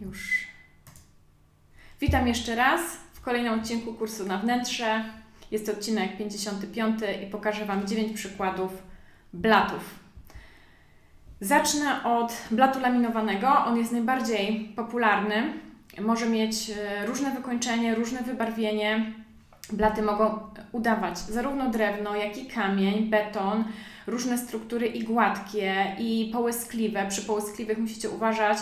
Już. Witam jeszcze raz w kolejnym odcinku kursu na wnętrze. Jest to odcinek 55 i pokażę Wam 9 przykładów blatów. Zacznę od blatu laminowanego. On jest najbardziej popularny. Może mieć e, różne wykończenie, różne wybarwienie. Blaty mogą udawać zarówno drewno, jak i kamień, beton, różne struktury i gładkie, i połyskliwe. Przy połyskliwych musicie uważać,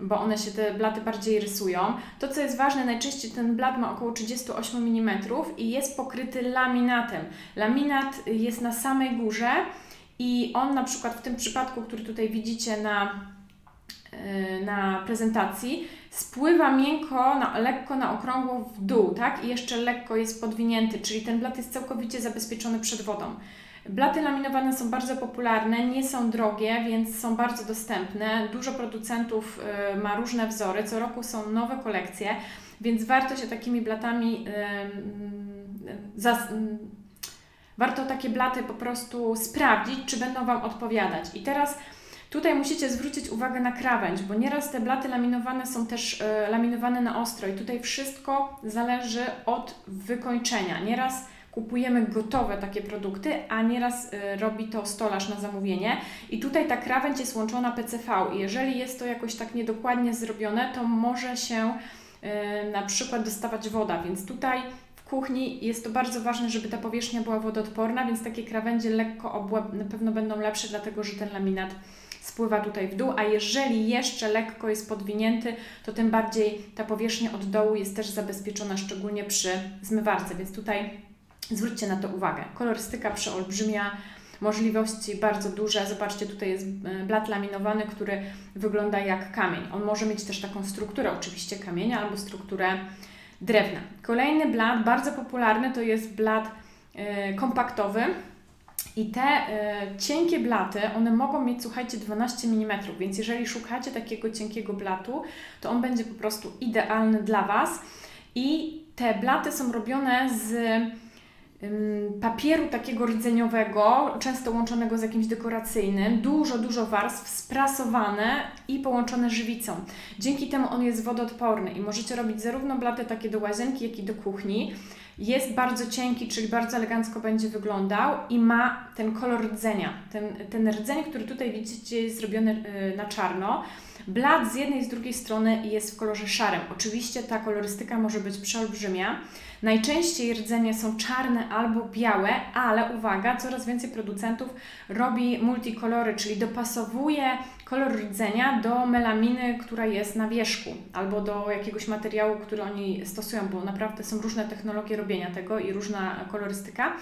bo one się te blaty bardziej rysują. To, co jest ważne, najczęściej ten blat ma około 38 mm i jest pokryty laminatem. Laminat jest na samej górze i on na przykład w tym przypadku, który tutaj widzicie na, yy, na prezentacji, spływa miękko, na, lekko na okrągło w dół, tak? I jeszcze lekko jest podwinięty, czyli ten blat jest całkowicie zabezpieczony przed wodą. Blaty laminowane są bardzo popularne, nie są drogie, więc są bardzo dostępne. Dużo producentów y, ma różne wzory, co roku są nowe kolekcje, więc warto się takimi blatami y, y, warto takie blaty po prostu sprawdzić, czy będą Wam odpowiadać. I teraz Tutaj musicie zwrócić uwagę na krawędź, bo nieraz te blaty laminowane są też laminowane na ostro i tutaj wszystko zależy od wykończenia. Nieraz kupujemy gotowe takie produkty, a nieraz y, robi to stolarz na zamówienie. I tutaj ta krawędź jest łączona PCV i jeżeli jest to jakoś tak niedokładnie zrobione, to może się y, na przykład dostawać woda, więc tutaj kuchni jest to bardzo ważne, żeby ta powierzchnia była wodoodporna, więc takie krawędzie lekko obłe na pewno będą lepsze, dlatego że ten laminat spływa tutaj w dół, a jeżeli jeszcze lekko jest podwinięty, to tym bardziej ta powierzchnia od dołu jest też zabezpieczona, szczególnie przy zmywarce, więc tutaj zwróćcie na to uwagę. Kolorystyka przeolbrzymia, możliwości bardzo duże. Zobaczcie, tutaj jest e, blat laminowany, który wygląda jak kamień. On może mieć też taką strukturę oczywiście kamienia albo strukturę drewna. Kolejny blat, bardzo popularny, to jest blat y, kompaktowy. I te y, cienkie blaty, one mogą mieć, słuchajcie, 12 mm, więc jeżeli szukacie takiego cienkiego blatu, to on będzie po prostu idealny dla Was. I te blaty są robione z papieru takiego rdzeniowego, często łączonego z jakimś dekoracyjnym, dużo, dużo warstw, sprasowane i połączone żywicą. Dzięki temu on jest wodoodporny i możecie robić zarówno blaty takie do łazienki, jak i do kuchni. Jest bardzo cienki, czyli bardzo elegancko będzie wyglądał i ma ten kolor rdzenia. Ten, ten rdzeń, który tutaj widzicie, jest zrobiony y, na czarno. Blat z jednej i z drugiej strony jest w kolorze szarym. Oczywiście ta kolorystyka może być przeolbrzymia. Najczęściej rdzenie są czarne albo białe, ale uwaga, coraz więcej producentów robi multikolory, czyli dopasowuje kolor rdzenia do melaminy, która jest na wierzchu, albo do jakiegoś materiału, który oni stosują, bo naprawdę są różne technologie robienia tego i różna kolorystyka.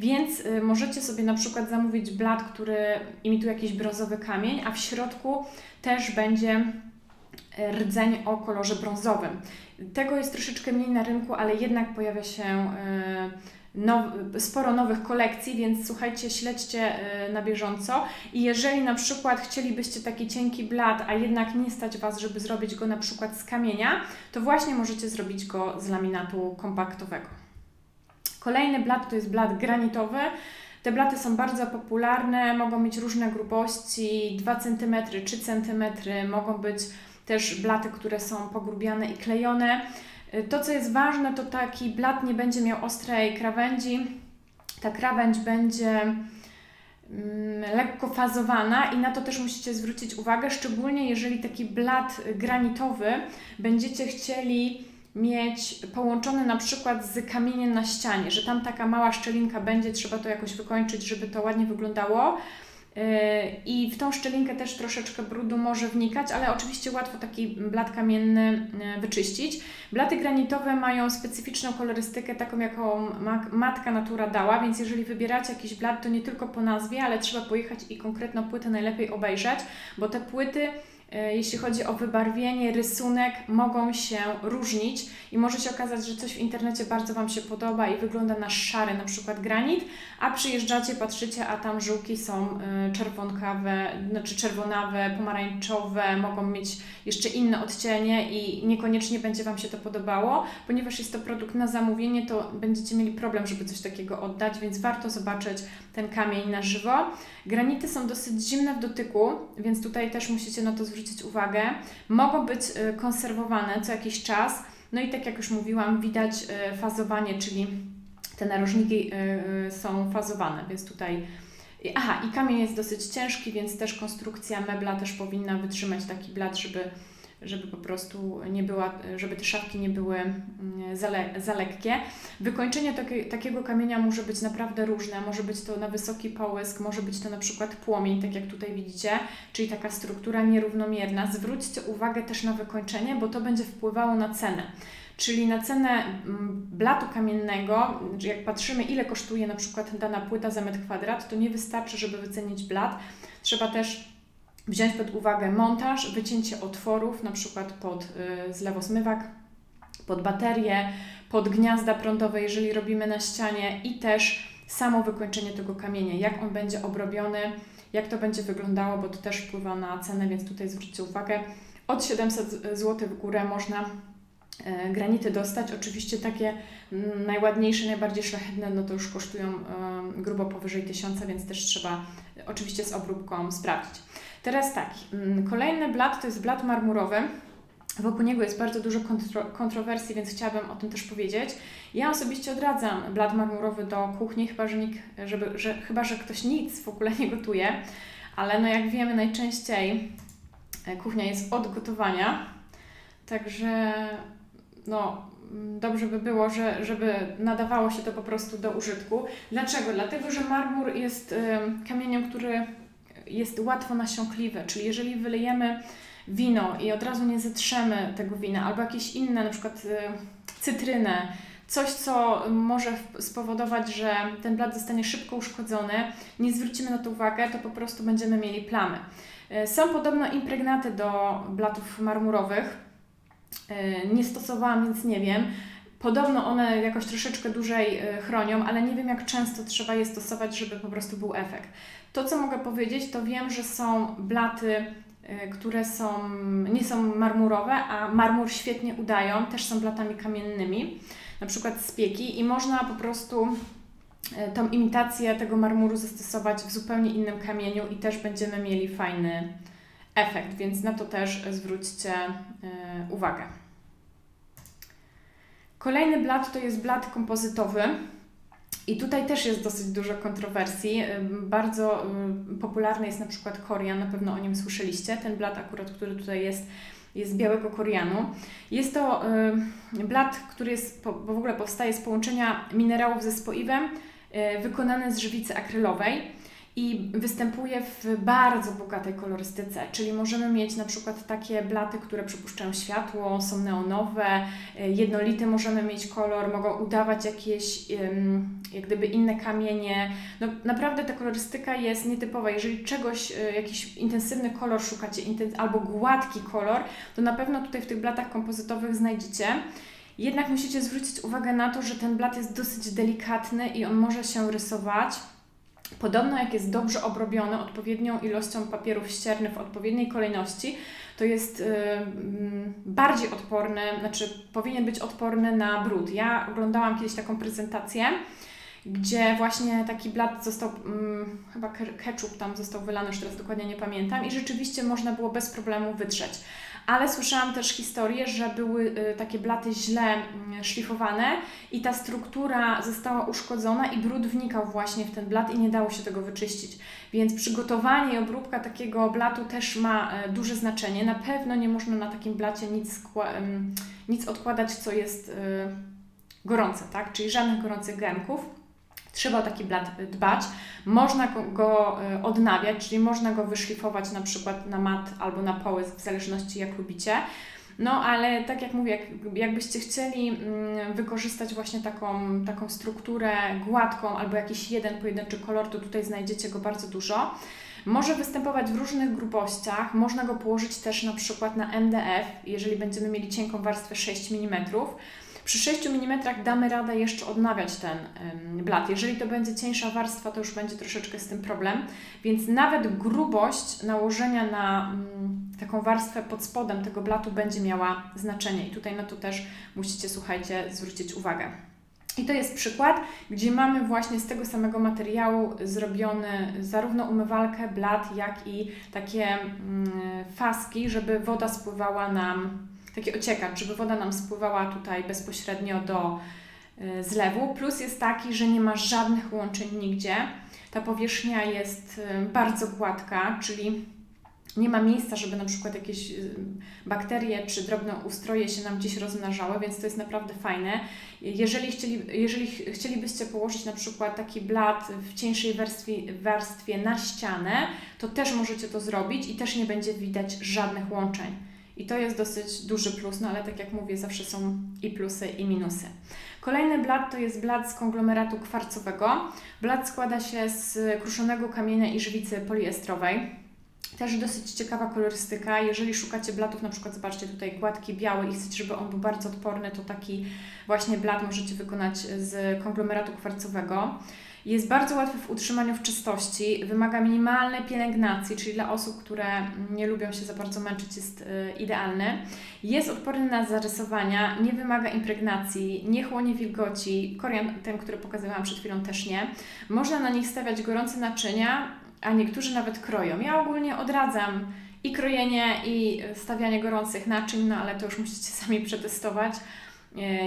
Więc y, możecie sobie na przykład zamówić blat, który imituje jakiś brązowy kamień, a w środku też będzie rdzeń o kolorze brązowym. Tego jest troszeczkę mniej na rynku, ale jednak pojawia się e, now, sporo nowych kolekcji, więc słuchajcie, śledźcie e, na bieżąco. I jeżeli na przykład chcielibyście taki cienki blat, a jednak nie stać Was, żeby zrobić go na przykład z kamienia, to właśnie możecie zrobić go z laminatu kompaktowego. Kolejny blat to jest blat granitowy. Te blaty są bardzo popularne, mogą mieć różne grubości, 2 cm, 3 cm, mogą być też blaty, które są pogrubiane i klejone. Y, to, co jest ważne, to taki blat nie będzie miał ostrej krawędzi. Ta krawędź będzie mm, lekko fazowana i na to też musicie zwrócić uwagę, szczególnie jeżeli taki blat granitowy będziecie chcieli mieć połączony na przykład z kamieniem na ścianie, że tam taka mała szczelinka będzie, trzeba to jakoś wykończyć, żeby to ładnie wyglądało, I w tą szczelinkę też troszeczkę brudu może wnikać, ale oczywiście łatwo taki blat kamienny yy, wyczyścić. Blaty granitowe mają specyficzną kolorystykę, taką jaką matka natura dała, więc jeżeli wybieracie jakiś blat, to nie tylko po nazwie, ale trzeba pojechać i konkretną płytę najlepiej obejrzeć, bo te płyty jeśli chodzi o wybarwienie, rysunek, mogą się różnić i może się okazać, że coś w internecie bardzo Wam się podoba i wygląda na szary, na przykład granit, a przyjeżdżacie, patrzycie, a tam żółki są e, czerwonkawe, znaczy czerwonawe, pomarańczowe, mogą mieć jeszcze inne odcienie i niekoniecznie będzie Wam się to podobało, ponieważ jest to produkt na zamówienie, to będziecie mieli problem, żeby coś takiego oddać, więc warto zobaczyć ten kamień na żywo. Granity są dosyć zimne w dotyku, więc tutaj też musicie na to zwrócić zwrócić uwagę, mogą być y, konserwowane co jakiś czas. No i tak jak już mówiłam, widać y, fazowanie, czyli te narożniki y, są fazowane, więc tutaj. Aha, i kamień jest dosyć ciężki, więc też konstrukcja mebla też powinna wytrzymać taki blat, żeby, żeby po prostu nie była, żeby te szafki nie były mm, za, le, za lekkie. Wykończenie takie, takiego kamienia może być naprawdę różne. Może być to na wysoki połysk, może być to na przykład płomień, tak jak tutaj widzicie, czyli taka struktura nierównomierna. Zwróćcie uwagę też na wykończenie, bo to będzie wpływało na cenę. Czyli na cenę mm, blatu kamiennego, jak patrzymy, ile kosztuje na przykład dana płyta za metr kwadrat, to nie wystarczy, żeby wycenić blat. Trzeba też wziąć pod uwagę montaż, wycięcie otworów, na przykład pod y, zlewosmywak, pod baterię, pod gniazda prądowe, jeżeli robimy na ścianie i też samo wykończenie tego kamienia, jak on będzie obrobiony, jak to będzie wyglądało, bo to też wpływa na cenę, więc tutaj zwróćcie uwagę. Od 700 zł w górę można granity dostać. Oczywiście takie mm, najładniejsze, najbardziej szlachetne, no to już kosztują e, grubo powyżej 1000, więc też trzeba e, oczywiście z obróbką sprawdzić. Teraz tak, mm, kolejny blat to jest blat marmurowy. Wokół niego jest bardzo dużo kontro, kontrowersji, więc chciałabym o tym też powiedzieć. Ja osobiście odradzam blat marmurowy do kuchni, chyba że, nikt, żeby, że, chyba, że ktoś nic w ogóle nie gotuje, ale no jak wiemy, najczęściej e, kuchnia jest od gotowania, także no, mm, dobrze by było, że, żeby nadawało się to po prostu do użytku. Dlaczego? Dlatego, że marmur jest em, kamieniem, który jest łatwo nasiąkliwy, czyli jeżeli wylejemy wino i od razu nie zetrzemy tego wina, albo jakieś inne, na przykład y, cytrynę, coś, co może spowodować, że ten blat zostanie szybko uszkodzony, nie zwrócimy na to uwagę, to po prostu będziemy mieli plamy. Y, Są podobno impregnaty do blatów marmurowych. Y, Nie stosowałam, więc nie wiem. Podobno one jakoś troszeczkę dłużej y, chronią, ale nie wiem jak często trzeba je stosować, żeby po prostu był efekt. To, co mogę powiedzieć, to wiem, że są blaty, y, które są, nie są marmurowe, a marmur świetnie udają, też są blatami kamiennymi, na przykład z i można po prostu tą imitację tego marmuru zastosować w zupełnie innym kamieniu i też będziemy mieli fajny efekt, więc na to też zwróćcie y, uwagę. Kolejny blat to jest blat kompozytowy. I tutaj też jest dosyć dużo kontrowersji. Ym, Bardzo ym, popularny jest na przykład korian, na pewno o nim słyszeliście. Ten blat akurat, który tutaj jest, jest białego korianu. Jest to blat, który jest, w ogóle powstaje z połączenia minerałów ze spoiwem, y, wykonany z żywicy akrylowej i występuje w bardzo bogatej kolorystyce, czyli możemy mieć na przykład takie blaty, które przypuszczają światło, są neonowe, y, jednolity możemy mieć kolor, mogą udawać jakieś jak gdyby inne kamienie. No naprawdę ta kolorystyka jest nietypowa. Jeżeli czegoś, y, jakiś intensywny kolor szukacie, albo gładki kolor, to na pewno tutaj w tych blatach kompozytowych znajdziecie. Jednak musicie zwrócić uwagę na to, że ten blat jest dosyć delikatny i on może się rysować. Podobno jak jest dobrze obrobiony odpowiednią ilością papierów ściernych w odpowiedniej kolejności, to jest y, mm, bardziej odporny, znaczy powinien być odporny na brud. Ja oglądałam kiedyś taką prezentację, gdzie właśnie taki blat został, mm, chyba ke- ketchup tam został wylany, już teraz dokładnie nie pamiętam, i rzeczywiście można było bez problemu wytrzeć. Ale słyszałam też historię, że były y, takie blaty źle mm, szlifowane i ta struktura została uszkodzona i brud wnikał właśnie w ten blat i nie dało się tego wyczyścić. Więc przygotowanie i obróbka takiego blatu też ma e, duże znaczenie. Na pewno nie można na takim blacie nic, nic odkładać, co jest y, gorące, tak? Czyli żadnych gorących garnków. Trzeba o taki blat dbać. Można go, y, odnawiać, czyli można go wyszlifować na przykład na mat albo na połysk, w zależności jak lubicie. No, ale tak jak mówię, jak, jakbyście chcieli mm, wykorzystać właśnie taką, taką strukturę gładką albo jakiś jeden pojedynczy kolor, to tutaj znajdziecie go bardzo dużo. Może występować w różnych grubościach, można go położyć też na przykład na MDF, jeżeli będziemy mieli cienką warstwę 6 mm. Przy 6 mm damy radę jeszcze odnawiać ten blat. Jeżeli to będzie cieńsza warstwa, to już będzie troszeczkę z tym problem. Więc nawet grubość nałożenia na mm, taką warstwę pod spodem tego blatu będzie miała znaczenie. I tutaj na to też musicie, słuchajcie, zwrócić uwagę. I to jest przykład, gdzie mamy właśnie z tego samego materiału zrobiony zarówno umywalkę, blat, jak i takie mm, faski, żeby woda spływała nam, taki ociekacz, żeby woda nam spływała tutaj bezpośrednio do y, zlewu. Plus jest taki, że nie ma żadnych łączeń nigdzie. Ta powierzchnia jest y, bardzo gładka, czyli nie ma miejsca, żeby na przykład jakieś y, bakterie czy drobne ustroje się nam gdzieś rozmnażały, więc to jest naprawdę fajne. Jeżeli, chcieli, jeżeli chcielibyście położyć na przykład taki blat w cieńszej warstwie, warstwie na ścianę, to też możecie to zrobić i też nie będzie widać żadnych łączeń. I to jest dosyć duży plus, no ale tak jak mówię, zawsze są i plusy, i minusy. Kolejny blat to jest blat z konglomeratu kwarcowego. Blat składa się z kruszonego kamienia i żywicy poliestrowej. Też dosyć ciekawa kolorystyka. Jeżeli szukacie blatów, na przykład zobaczcie tutaj gładki biały i chcecie, żeby on był bardzo odporny, to taki właśnie blat możecie wykonać z konglomeratu kwarcowego. Jest bardzo łatwy w utrzymaniu w czystości, wymaga minimalnej pielęgnacji, czyli dla osób, które nie lubią się za bardzo męczyć, jest y, idealny. Jest odporny na zarysowania, nie wymaga impregnacji, nie chłonie wilgoci. Korian, ten, który pokazywałam przed chwilą, też nie. Można na nich stawiać gorące naczynia, a niektórzy nawet kroją. Ja ogólnie odradzam i krojenie, i stawianie gorących naczyń, no ale to już musicie sami przetestować,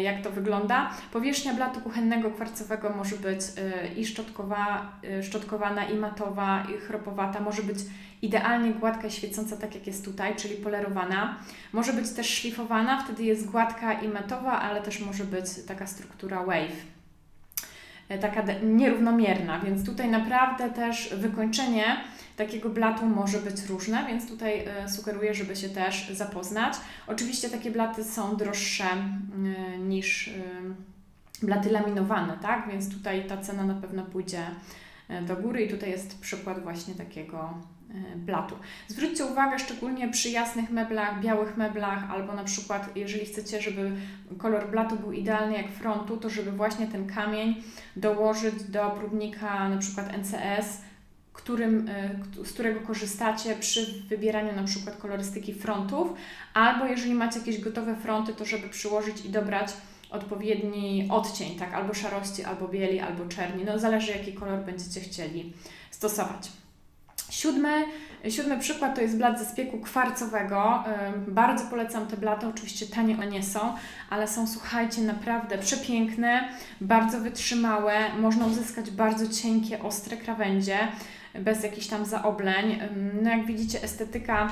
jak to wygląda. Powierzchnia blatu kuchennego kwarcowego może być e, i szczotkowa, e, szczotkowana, i matowa, i chropowata, może być idealnie gładka i świecąca, tak jak jest tutaj, czyli polerowana. Może być też szlifowana, wtedy jest gładka i matowa, ale też może być taka struktura wave. E, taka nierównomierna, więc tutaj naprawdę też wykończenie takiego blatu może być różne, więc tutaj e, sugeruję, żeby się też zapoznać. Oczywiście takie blaty są droższe e, niż blaty laminowane, tak? Więc tutaj ta cena na pewno pójdzie do góry i tutaj jest przykład właśnie takiego E, blatu. Zwróćcie uwagę szczególnie przy jasnych meblach, białych meblach, albo na przykład jeżeli chcecie, żeby kolor blatu był idealny jak frontu, to żeby właśnie ten kamień dołożyć do próbnika na przykład NCS, którym, e, z którego korzystacie przy wybieraniu na przykład kolorystyki frontów, albo jeżeli macie jakieś gotowe fronty, to żeby przyłożyć i dobrać odpowiedni odcień, tak, albo szarości, albo bieli, albo czerni, no zależy jaki kolor będziecie chcieli stosować. Siódmy, siódmy przykład to jest blat ze spieku kwarcowego. Bardzo polecam te blaty, oczywiście tanie one nie są, ale są, słuchajcie, naprawdę przepiękne, bardzo wytrzymałe. Można uzyskać bardzo cienkie, ostre krawędzie bez jakichś tam zaobleń. No jak widzicie, estetyka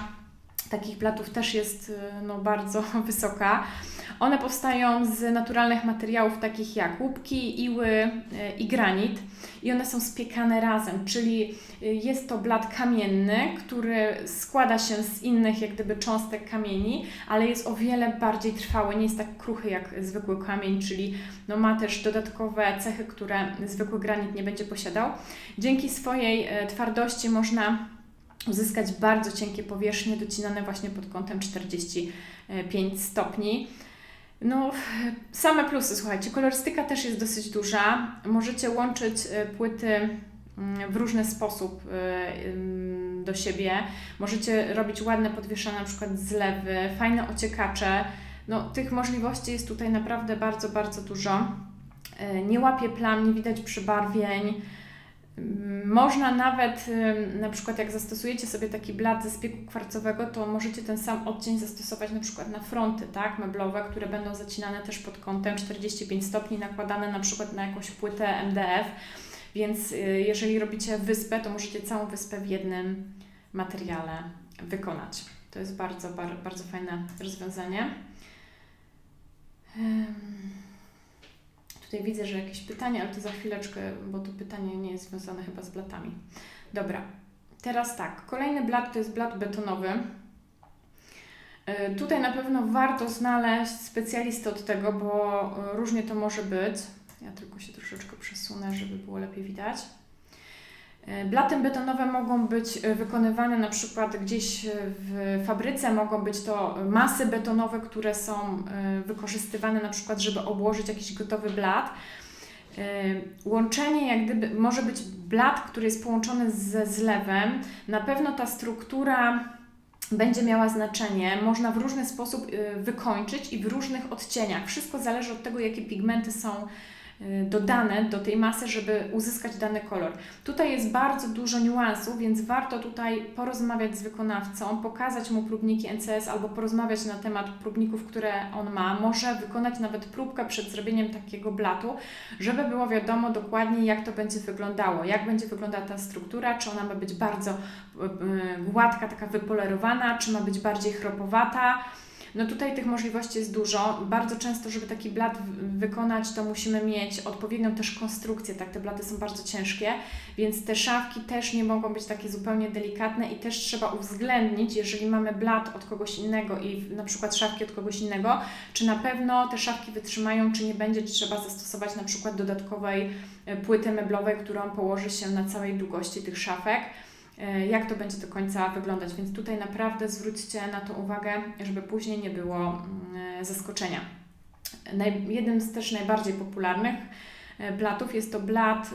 takich blatów też jest y, no, bardzo wysoka. One powstają z naturalnych materiałów takich jak łupki, iły y, i granit i one są spiekane razem, czyli y, jest to blat kamienny, który składa się z innych jak gdyby cząstek kamieni, ale jest o wiele bardziej trwały, nie jest tak kruchy jak zwykły kamień, czyli no ma też dodatkowe cechy, które zwykły granit nie będzie posiadał. Dzięki swojej twardości można uzyskać bardzo cienkie powierzchnie, docinane właśnie pod kątem 45 stopni. No, same plusy, słuchajcie, kolorystyka też jest dosyć duża. Możecie łączyć e, płyty mm, w różny sposób e, do siebie. Możecie robić ładne podwieszane na przykład zlewy, fajne ociekacze. No, tych możliwości jest tutaj naprawdę bardzo, bardzo dużo. E, nie łapie plam, nie widać przybarwień. Można nawet, na przykład jak zastosujecie sobie taki blat ze spieku kwarcowego, to możecie ten sam odcień zastosować na przykład na fronty, tak, meblowe, które będą zacinane też pod kątem 45 stopni, nakładane na przykład na jakąś płytę MDF. Więc y, jeżeli robicie wyspę, to możecie całą wyspę w jednym materiale wykonać. To jest bardzo, bardzo, bardzo fajne rozwiązanie. Tutaj widzę, że jakieś pytanie, ale to za chwileczkę, bo to pytanie nie jest związane chyba z blatami. Dobra, teraz tak. Kolejny blat to jest blat betonowy. E, tutaj na pewno warto znaleźć specjalistę od tego, bo e, różnie to może być. Ja tylko się troszeczkę przesunę, żeby było lepiej widać. E, blaty betonowe mogą być e, wykonywane na przykład gdzieś e, w fabryce, mogą być to masy betonowe, które są wykorzystywane na przykład, żeby obłożyć jakiś gotowy blat. Łączenie, jak gdyby, może być blat, który jest połączony ze zlewem. Na pewno ta struktura będzie miała znaczenie. Można w różny sposób wykończyć i w różnych odcieniach. Wszystko zależy od tego, jakie pigmenty są dodane do tej masy, żeby uzyskać dany kolor. Tutaj jest bardzo dużo niuansów, więc warto tutaj porozmawiać z wykonawcą, pokazać mu próbniki NCS albo porozmawiać na temat próbników, które on ma. Może wykonać nawet próbkę przed zrobieniem takiego blatu, żeby było wiadomo dokładnie, jak to będzie wyglądało, jak będzie wyglądała ta struktura, czy ona ma być bardzo y, y, gładka, taka wypolerowana, czy ma być bardziej chropowata. No tutaj tych możliwości jest dużo. Bardzo często, żeby taki blat wykonać, to musimy mieć odpowiednią też konstrukcję, tak? Te blaty są bardzo ciężkie, więc te szafki też nie mogą być takie zupełnie delikatne i też trzeba uwzględnić, jeżeli mamy blat od kogoś innego i na przykład szafki od kogoś innego, czy na pewno te szafki wytrzymają, czy nie będzie trzeba zastosować na przykład dodatkowej e, płyty meblowej, którą położy się na całej długości tych szafek. E, jak to będzie do końca wyglądać. Więc tutaj naprawdę zwróćcie na to uwagę, żeby później nie było mm, e, zaskoczenia. Jednym z też najbardziej popularnych e, blatów jest to blat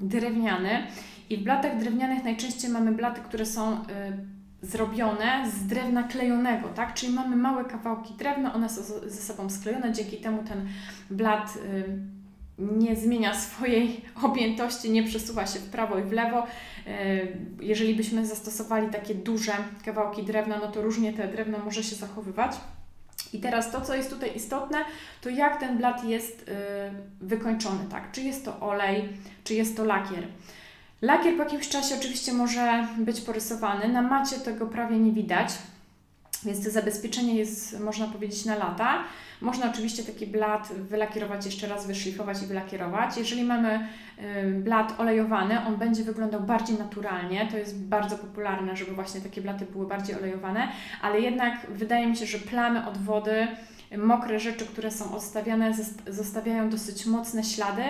drewniany. I w blatach drewnianych najczęściej mamy blaty, które są zrobione z drewna klejonego, tak? Czyli mamy małe kawałki drewna, one są ze sobą sklejone, dzięki temu ten blat nie zmienia swojej objętości, nie przesuwa się w prawo i w lewo. E, jeżeli byśmy zastosowali takie duże kawałki drewna, no to różnie te drewno może się zachowywać. I teraz to, co jest tutaj istotne, to jak ten blat jest e, wykończony, tak? Czy jest to olej, czy jest to lakier. Lakier po jakimś czasie oczywiście może być porysowany, na macie tego prawie nie widać, więc to zabezpieczenie jest, można powiedzieć, na lata. Można oczywiście taki blat wylakierować jeszcze raz, wyszlifować i wylakierować. Jeżeli mamy blat olejowany, on będzie wyglądał bardziej naturalnie. To jest bardzo popularne, żeby właśnie takie blaty były bardziej olejowane, ale jednak wydaje mi się, że plamy od wody, mokre rzeczy, które są odstawiane, zostawiają dosyć mocne ślady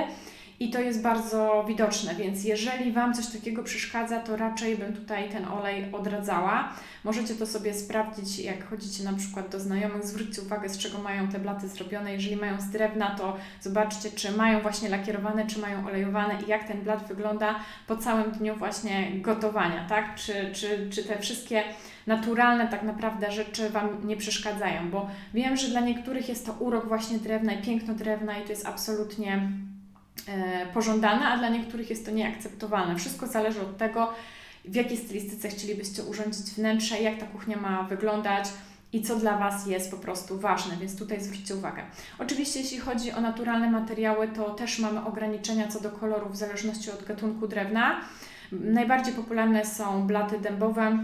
i to jest bardzo widoczne, więc jeżeli Wam coś takiego przeszkadza, to raczej bym tutaj ten olej odradzała. Możecie to sobie sprawdzić, jak chodzicie na przykład do znajomych, zwróćcie uwagę, z czego mają te blaty zrobione. Jeżeli mają z drewna, to zobaczcie, czy mają właśnie lakierowane, czy mają olejowane i jak ten blat wygląda po całym dniu właśnie gotowania, tak? Czy, czy, czy te wszystkie naturalne tak naprawdę rzeczy Wam nie przeszkadzają, bo wiem, że dla niektórych jest to urok właśnie drewna i piękno drewna i to jest absolutnie pożądane, a dla niektórych jest to nieakceptowalne. Wszystko zależy od tego, w jakiej stylistyce chcielibyście urządzić wnętrze, jak ta kuchnia ma wyglądać i co dla Was jest po prostu ważne, więc tutaj zwróćcie uwagę. Oczywiście, jeśli chodzi o naturalne materiały, to też mamy ograniczenia co do koloru w zależności od gatunku drewna. Najbardziej popularne są blaty dębowe,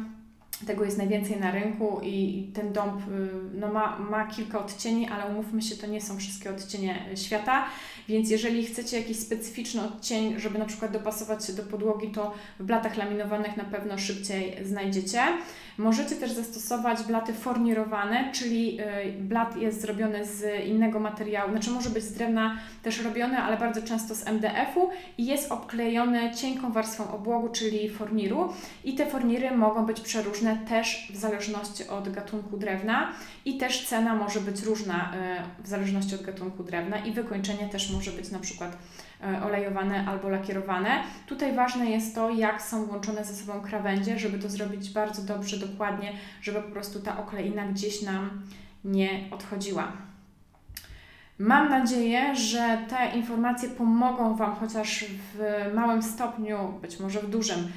tego jest najwięcej na rynku i ten dąb y, no, ma, ma kilka odcieni, ale umówmy się, to nie są wszystkie odcienie świata, więc jeżeli chcecie jakiś specyficzny odcień, żeby na przykład dopasować się do podłogi, to w blatach laminowanych na pewno szybciej znajdziecie. Możecie też zastosować blaty fornirowane, czyli y, blat jest zrobiony z innego materiału, znaczy może być z drewna też robiony, ale bardzo często z MDF-u i jest obklejony cienką warstwą obłogu, czyli forniru i te forniry mogą być przeróżne też w zależności od gatunku drewna i też cena może być różna y, w zależności od gatunku drewna i wykończenie też może być na przykład y, olejowane albo lakierowane. Tutaj ważne jest to, jak są włączone ze sobą krawędzie, żeby to zrobić bardzo dobrze, dokładnie, żeby po prostu ta okleina gdzieś nam nie odchodziła. Mam nadzieję, że te informacje pomogą Wam chociaż w małym stopniu, być może w dużym,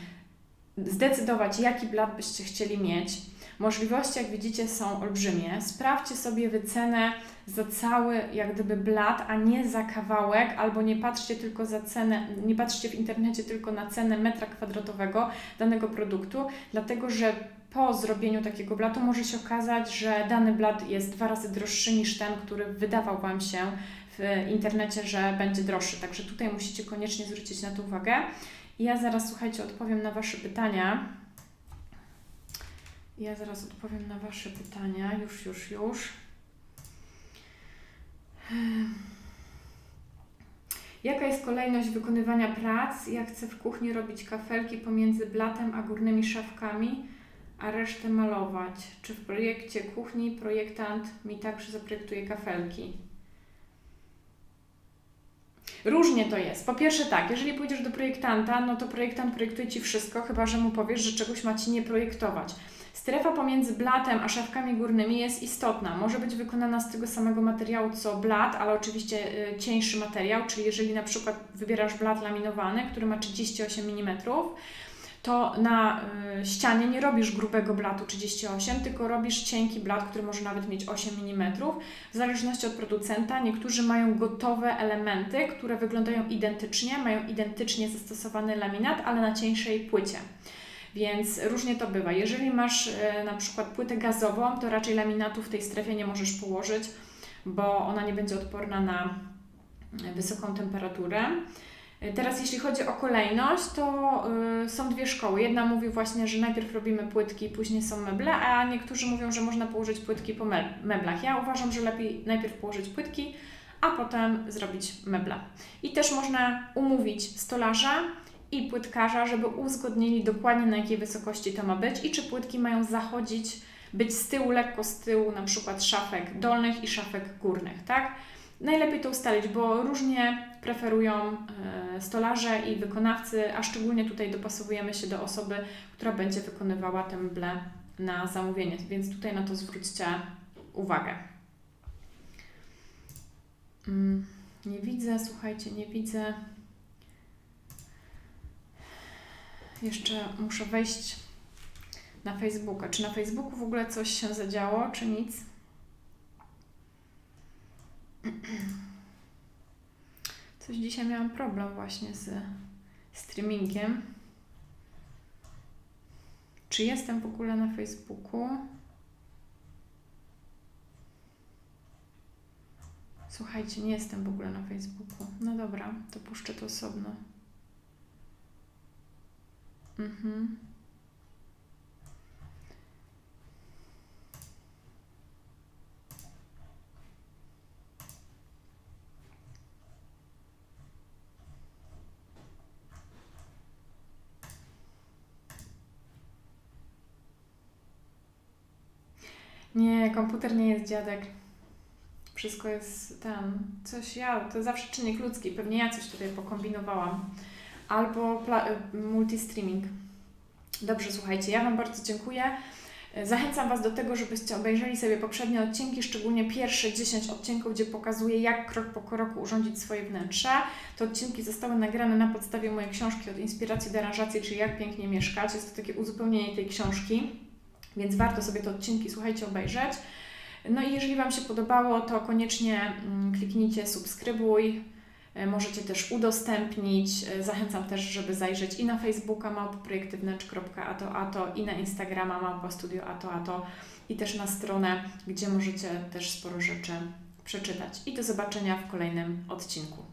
zdecydować, jaki blat byście chcieli mieć. Możliwości, jak widzicie, są olbrzymie. Sprawdźcie sobie wycenę za cały, jak gdyby blat, a nie za kawałek, albo nie patrzcie tylko za cenę, nie patrzcie w internecie tylko na cenę metra kwadratowego danego produktu, dlatego że po zrobieniu takiego blatu może się okazać, że dany blat jest dwa razy droższy niż ten, który wydawał Wam się w internecie, że będzie droższy. Także tutaj musicie koniecznie zwrócić na to uwagę. Ja zaraz, słuchajcie, odpowiem na Wasze pytania. Ja zaraz odpowiem na Wasze pytania. Już, już, już. Jaka jest kolejność wykonywania prac? Ja chcę w kuchni robić kafelki pomiędzy blatem a górnymi szafkami, a resztę malować. Czy w projekcie kuchni projektant mi także zaprojektuje kafelki? Różnie to jest. Po pierwsze tak, jeżeli pójdziesz do projektanta, no to projektant projektuje Ci wszystko, chyba że mu powiesz, że czegoś ma Ci nie projektować. Strefa pomiędzy blatem a szafkami górnymi jest istotna. Może być wykonana z tego samego materiału co blat, ale oczywiście y, cieńszy materiał, czyli jeżeli na przykład wybierasz blat laminowany, który ma 38 mm, to na y, ścianie nie robisz grubego blatu 38, tylko robisz cienki blat, który może nawet mieć 8 mm. W zależności od producenta, niektórzy mają gotowe elementy, które wyglądają identycznie, mają identycznie zastosowany laminat, ale na cieńszej płycie. Więc różnie to bywa. Jeżeli masz e, na przykład płytę gazową, to raczej laminatu w tej strefie nie możesz położyć, bo ona nie będzie odporna na e, wysoką temperaturę. E, Teraz jeśli chodzi o kolejność, to y, są dwie szkoły. Jedna mówi właśnie, że najpierw robimy płytki, później są meble, a niektórzy mówią, że można położyć płytki po me- meblach. Ja uważam, że lepiej najpierw położyć płytki, a potem zrobić meble. I też można umówić stolarza i płytkarza, żeby uzgodnili dokładnie na jakiej wysokości to ma być i czy płytki mają zachodzić, być z tyłu, lekko z tyłu, na przykład szafek dolnych i szafek górnych, tak? Najlepiej to ustalić, bo różnie preferują e, stolarze i wykonawcy, a szczególnie tutaj dopasowujemy się do osoby, która będzie wykonywała tę mble na zamówienie, więc tutaj na to zwróćcie uwagę. Mm, Nie widzę, słuchajcie, nie widzę. Jeszcze muszę wejść na Facebooka. Czy na Facebooku w ogóle coś się zadziało, czy nic? Coś dzisiaj miałam problem właśnie z streamingiem. Czy jestem w ogóle na Facebooku? Słuchajcie, nie jestem w ogóle na Facebooku. No dobra, to puszczę to osobno. Mhm. Nie, komputer nie jest dziadek. Wszystko jest tam, coś ja, to zawsze czynnik ludzki, pewnie ja coś tutaj pokombinowałam. Albo y, multistreaming. Dobrze, słuchajcie, ja Wam bardzo dziękuję. Zachęcam Was do tego, żebyście obejrzeli sobie poprzednie odcinki, szczególnie pierwsze 10 odcinków, gdzie pokazuję, jak krok po kroku urządzić swoje wnętrze. Te odcinki zostały nagrane na podstawie mojej książki od inspiracji do aranżacji, czyli jak pięknie mieszkać. Jest to takie uzupełnienie tej książki, więc warto sobie te odcinki, słuchajcie, obejrzeć. No i jeżeli Wam się podobało, to koniecznie mm, kliknijcie subskrybuj. E, Możecie też udostępnić. E, Zachęcam też, żeby zajrzeć i na Facebooka małpoprojektywnętrz.ato, i na Instagrama małpa studio ato, ato i też na stronę, gdzie możecie też sporo rzeczy przeczytać. I do zobaczenia w kolejnym odcinku.